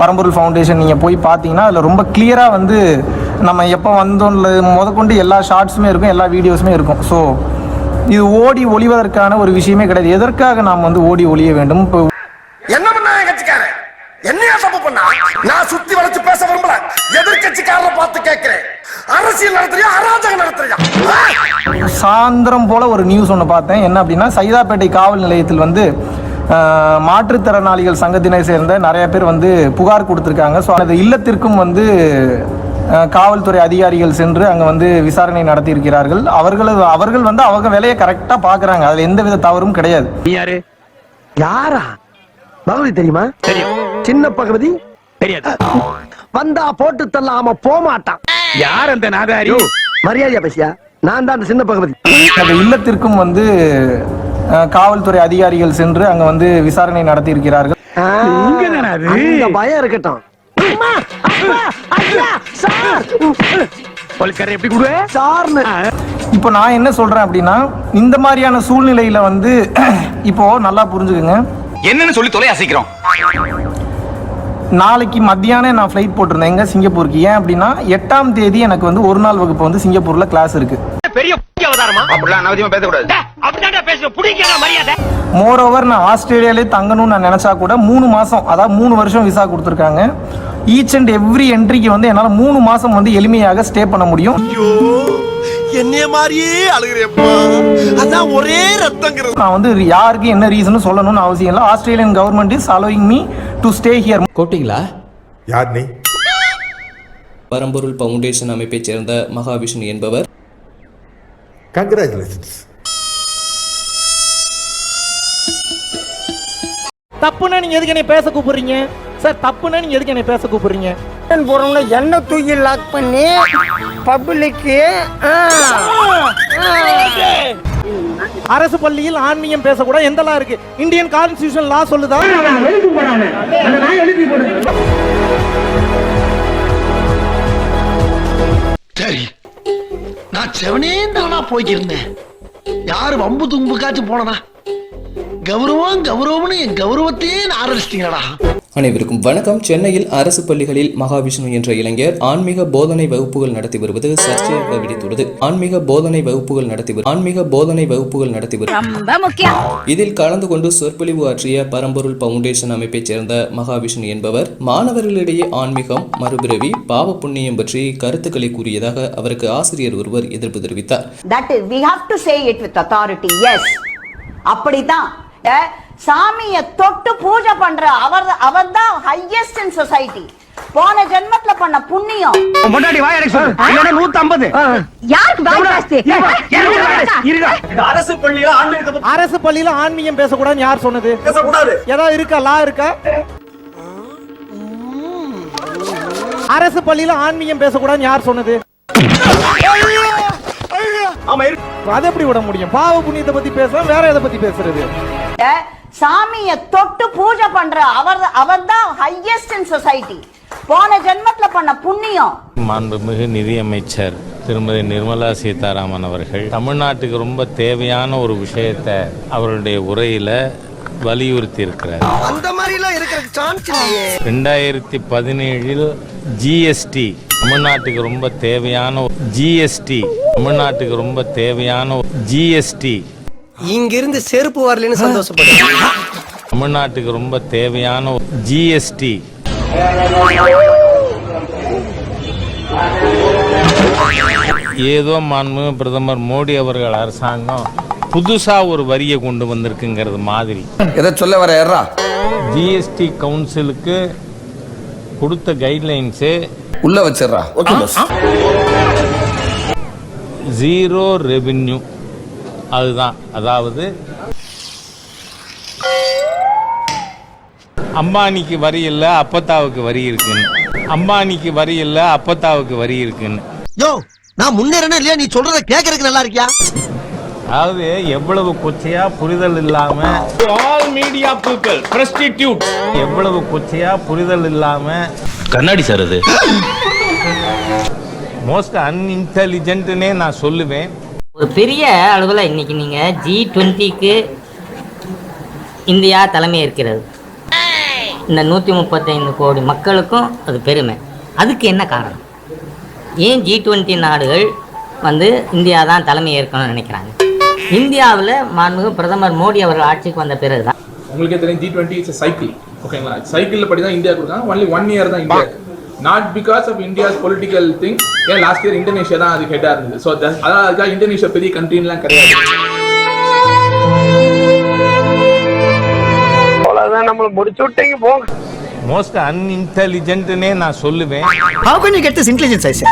பரம்பொருள் ஃபவுண்டேஷன் நீங்கள் போய் பார்த்தீங்கன்னா அதில் ரொம்ப கிளியராக வந்து நம்ம எப்போ வந்தோம்ல முதற்கொண்டு எல்லா ஷார்ட்ஸுமே இருக்கும் எல்லா வீடியோஸுமே இருக்கும். ஸோ இது ஓடி ஒளிவதற்கான ஒரு விஷயமே கிடையாது. எதற்காக நாம் வந்து ஓடி ஒளிய வேண்டும்? இப்போ என்ன பண்ணா கட்சிக்காரன்? என்னையா தப்பு பண்ணா? நான் சுத்தி வளைச்சு பேச விரும்பல. எதிர்கட்சிக்காரரை பார்த்து கேட்கிறேன். அரசியல் நடத்துறியா? அராஜகம் நடத்துறியா? சாயந்தரம் போல் ஒரு நியூஸ் ஒன்று பார்த்தேன். என்ன அப்படின்னா சைதாப்பேட்டை காவல் நிலையத்தில் வந்து மாற்றுத்திறனாளிகள் சங்கத்தினை சேர்ந்த நிறைய பேர் வந்து புகார் கொடுத்துருக்காங்க. ஸோ அந்த இல்லத்திற்கும் வந்து காவல்துறை அதிகாரிகள் சென்று அங்கே வந்து விசாரணை நடத்தியிருக்கிறார்கள். அவர்கள் அவர்கள் வந்து அவங்க வேலையை கரெக்டாக பார்க்குறாங்க அதில் எந்த வித தவறும் கிடையாது. யாரு? யாரா? பகவதி தெரியுமா? தெரியும். சின்ன பகவதி? தெரியாது. வந்தா போட்டு தள்ளாம போமாட்டான். யார் அந்த நாதாரி? மரியாதையா பேசியா? நான் தான் அந்த சின்ன பகவதி. அந்த இல்லத்திற்கும் வந்து காவல்துறை அதிகாரிகள் சென்று அங்கே வந்து விசாரணை நடத்தியிருக்கிறார்கள். அது? அந்த பயம் இருக்கட்டும். அம்மா, அப்பா, ஐயா, சார். போலீஸ்காரர் எப்படி கொடுவே? சார்னு. இப்போ நான் என்ன சொல்கிறேன் அப்படின்னா இந்த மாதிரியான சூழ்நிலையில் வந்து இப்போ நல்லா புரிஞ்சுக்குங்க. என்னன்னு சொல்லி தொலை அசைக்கிறோம். நாளைக்கு மத்தியானம் நான் ஃப்ளைட் போட்டிருந்தேன் எங்க சிங்கப்பூருக்கு. ஏன் அப்படின்னா எட்டாம் தேதி எனக்கு வந்து ஒரு நாள் வகுப்பு வந்து சிங்கப்பூரில் கிளாஸ் இருக்கு. பெரிய அவதாரமா? அப்படிலாம் அனவதியமா பேசக்கூடாது. அப்படிதான் பேசுற புடிக்கிற மரியாதை. மோர் ஓவர் நான் ஆஸ்திரேலியாலே தங்கணும்னு நான் நினச்சா கூட மூணு மாதம் அதாவது மூணு வருஷம் விசா கொடுத்துருக்காங்க. ஈச் அண்ட் எவ்ரி என்ட்ரிக்கு வந்து என்னால் மூணு மாதம் வந்து எளிமையாக ஸ்டே பண்ண முடியும். ஐயோ என்னைய மாதிரியே அழுகிறேப்பா. அதான் ஒரே ரத்தங்கிறது. நான் வந்து யாருக்கு என்ன ரீசன் சொல்லணும்னு அவசியம் இல்லை. Australian government is allowing me to stay here கோட்டிங்களா யார் நீ? பரம்பொருள் ஃபவுண்டேஷன் அமைப்பைச் சேர்ந்த மகாவிஷ்ணு என்பவர் கங்க்ராச்சுலேஷன்ஸ் தப்புன்னா நீங்க எதுக்கு என்னை பேச கூப்பிடுறீங்க? சார் தப்புன்னா நீங்க எதுக்கு என்னை பேச கூப்பிடுறீங்க? போறவங்க என்ன தூக்கி லாக் பண்ணி பப்ளிக்கு அரசு பள்ளியில் ஆன்மீகம் பேசக்கூடாது. எந்தெல்லாம் இருக்கு? இந்தியன் கான்ஸ்டியூஷன் லா சொல்லுதா? சரி. நான் செவனேந்தானா தானா போய்க்கிருந்தேன். யாரு வம்பு தும்புக்காச்சும் போனதா? கௌரவம் கௌரவம்னு என் கௌரவத்தையே நான் ஆரம்பிச்சிட்டீங்களா அனைவருக்கும் வணக்கம். சென்னையில் அரசு பள்ளிகளில் மகாவிஷ்ணு என்ற இளைஞர் ஆன்மீக போதனை வகுப்புகள் நடத்தி வருவது சர்ச்சையாக வெடித்துள்ளது. ஆன்மீக போதனை வகுப்புகள் நடத்தி ஆன்மீக போதனை வகுப்புகள் நடத்தி இதில் கலந்து கொண்டு சொற்பொழிவு ஆற்றிய பரம்பொருள் ஃபவுண்டேஷன் அமைப்பைச் சேர்ந்த மகாவிஷ்ணு என்பவர் மாணவர்களிடையே ஆன்மீகம் மறுபிறவி பாவ புண்ணியம் பற்றி கருத்துக்களை கூறியதாக அவருக்கு ஆசிரியர் ஒருவர் எதிர்ப்பு தெரிவித்தார். தட் சாமிய தொட்டு பூஜை பண்ற அவர் அவர் தான் ஹையஸ்ட் இன் சொசைட்டி போன ஜென்மத்துல பண்ண புண்ணியம். முன்னாடி வாய் எனக்கு சொல்லு. நூத்தி ஐம்பது யாருக்கு அரசு பள்ளியில ஆன்மீகத்தை அரசு பள்ளியில ஆன்மீகம் பேசக்கூடாதுன்னு யார் சொன்னது? பேசக்கூடாது. ஏதாவது இருக்கா? லா இருக்கா? அரசு பள்ளியில ஆன்மீகம் பேசக்கூடாதுன்னு யார் சொன்னது? அதை எப்படி விட முடியும்? பாவ புண்ணியத்தை பத்தி பேசலாம் வேற எதை பத்தி பேசுறது? சாமிய தொட்டு பூஜை பண்ற அவர் அவர் தான் ஹையஸ்ட் இன் சொசைட்டி போன ஜென்மத்துல பண்ண புண்ணியம். மாண்புமிகு நிதியமைச்சர் திருமதி நிர்மலா சீதாராமன் அவர்கள் தமிழ்நாட்டுக்கு ரொம்ப தேவையான ஒரு விஷயத்தை அவருடைய உரையில வலியுறுத்தி இருக்கிறார் அந்த மாதிரி எல்லாம் இருக்கிறதுக்கு சான்ஸ் இல்லையே. ரெண்டாயிரத்தி பதினேழில் ஜிஎஸ்டி தமிழ்நாட்டுக்கு ரொம்ப தேவையான ஜிஎஸ்டி தமிழ்நாட்டுக்கு ரொம்ப தேவையான ஜிஎஸ்டி இங்க இருந்து செருப்பு வரலன்னு சந்தோஷப்படு தமிழ்நாட்டுக்கு ரொம்ப தேவையான ஜிஎஸ்டி ஏதோ மாண்புமிகு பிரதமர் மோடி அவர்கள் அரசாங்கம் புதுசா ஒரு வரியை கொண்டு வந்திருக்குங்கிறது மாதிரி. எதை சொல்ல வர ஏறா? ஜிஎஸ்டி கவுன்சிலுக்கு கொடுத்த கைட்லைன்ஸு உள்ள வச்சிடுறா. ஓகே ஜீரோ ரெவின்யூ அதுதான். அதாவது அம்பானிக்கு வரி இல்லை அப்பத்தாவுக்கு வரி இருக்குன்னு. அம்பானிக்கு வரி இல்லை அப்பத்தாவுக்கு வரி இருக்குன்னு. யோ நான் முன்னேறனே இல்லையா? நீ சொல்றத கேக்குறதுக்கு நல்லா இருக்கியா? அதாவது எவ்வளவு கொச்சையா புரிதல் இல்லாம ஆல் மீடியா பீப்பிள் பிரஸ்டிடியூட் எவ்வளவு கொச்சையா புரிதல் இல்லாம கண்ணாடி சார் அது. மோஸ்ட் அன்இன்டெலிஜென்ட்னே நான் சொல்லுவேன். ஒரு பெரிய அளவில் இன்னைக்கு நீங்க ஜி டுவெண்ட்டிக்கு இந்தியா தலைமை இருக்கிறது இந்த நூற்றி முப்பத்தைந்து கோடி மக்களுக்கும் அது பெருமை. அதுக்கு என்ன காரணம்? ஏன் ஜி டுவெண்ட்டி நாடுகள் வந்து இந்தியா தான் தலைமை ஏற்கணும்னு நினைக்கிறாங்க? இந்தியாவில் மாண்புமிகு பிரதமர் மோடி அவர்கள் ஆட்சிக்கு வந்த பிறகு தான் உங்களுக்கே தெரியும் ஜி டுவெண்ட்டி இட்ஸ் சைக்கிள் ஓகேங்களா சைக்கிளில் படி தான் இந்தியா கொடுத்தாங்க ஒன்லி ஒன் இயர் தான் India not because of India's political thing ஏன் லாஸ்ட் இயர் இந்தோனேஷியா தான் அது ஹெட்டாக இருந்தது. ஸோ அதான் அதுக்காக இந்தோனேஷியா பெரிய கண்ட்ரின்லாம் கிடையாது. அவ்வளவுதான் நம்மள முடிச்சு விட்டீங்க போங்க மோஸ்ட் அன்இன்டெலிஜென்ட்னே நான் சொல்லுவேன். How can you get this intelligence ice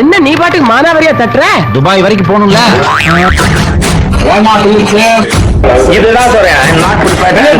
என்ன நீ பாட்டுக்கு மானாவரியா தட்டுற? துபாய் வரைக்கும் போகணும்ல? இதுதான் சொல்றேன்.